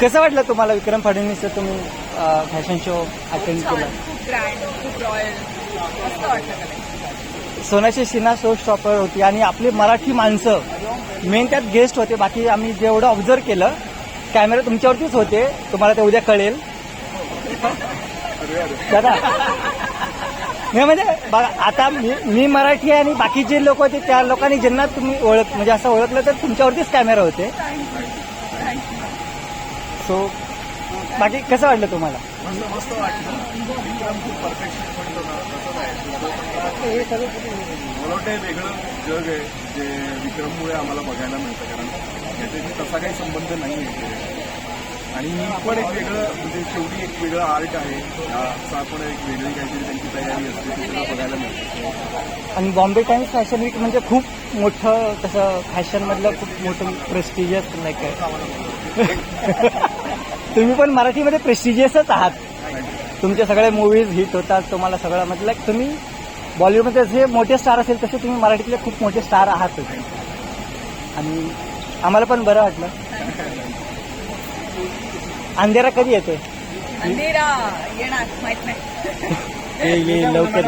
कसं वाटलं तुम्हाला विक्रम फडणवीसचं तुम्ही फॅशन शो अटेंड केला? खूप ग्रँड खूप रॉयल मस्त वाटलं collection Sonakshi Sinha show stopper होती आणि आपली मराठी माणसं मेन त्यात गेस्ट होते. बाकी आम्ही जेवढं ऑब्झर्व केलं कॅमेरा तुमच्यावरतीच होते. तुम्हाला ते उद्या कळेल. दादा. नाही म्हणजे बघा आता मी मी मराठी आहे आणि बाकीचे लोक होते त्या लोकांनी ज्यांना तुम्ही ओळख म्हणजे असं ओळखलं तर तुमच्यावरतीच कॅमेरा होते. सो बाकी कसं वाटलं तुम्हाला? मस्त मस्त वाटलं. विक्रम खूप परफेक्शन म्हणतो ना तसंच आहे हे सगळं मला वाटतं वेगळं जग आहे जे विक्रममुळे आम्हाला बघायला मिळतं कारण याच्याशी तसा काही संबंध नाही आहे. आणि पण एक वेगळं म्हणजे शेवटी एक वेगळं आर्ट आहे. याचा पण एक वेगळी काहीतरी त्यांची तयारी असते ती तुला बघायला मिळते. आणि बॉम्बे टाइम्स फॅशन वीक म्हणजे खूप मोठं तसं फॅशनमधलं खूप मोठं प्रेस्टिजियस लाईक आहे. तुम्ही पण मराठीमध्ये प्रेस्टिजियसच आहात. तुमचे सगळे मूवीज हिट होतात तुम्हाला सगळं म्हणजे like तुम्ही बॉलिवूडमध्ये जे मोठे स्टार असेल तसे तुम्ही मराठीतले खूप मोठे स्टार आहातच आणि आम्हाला पण बरं वाटलं. अंधेरा कधी येतोय? अंधेरा! येणार माहीत नाही. लवकर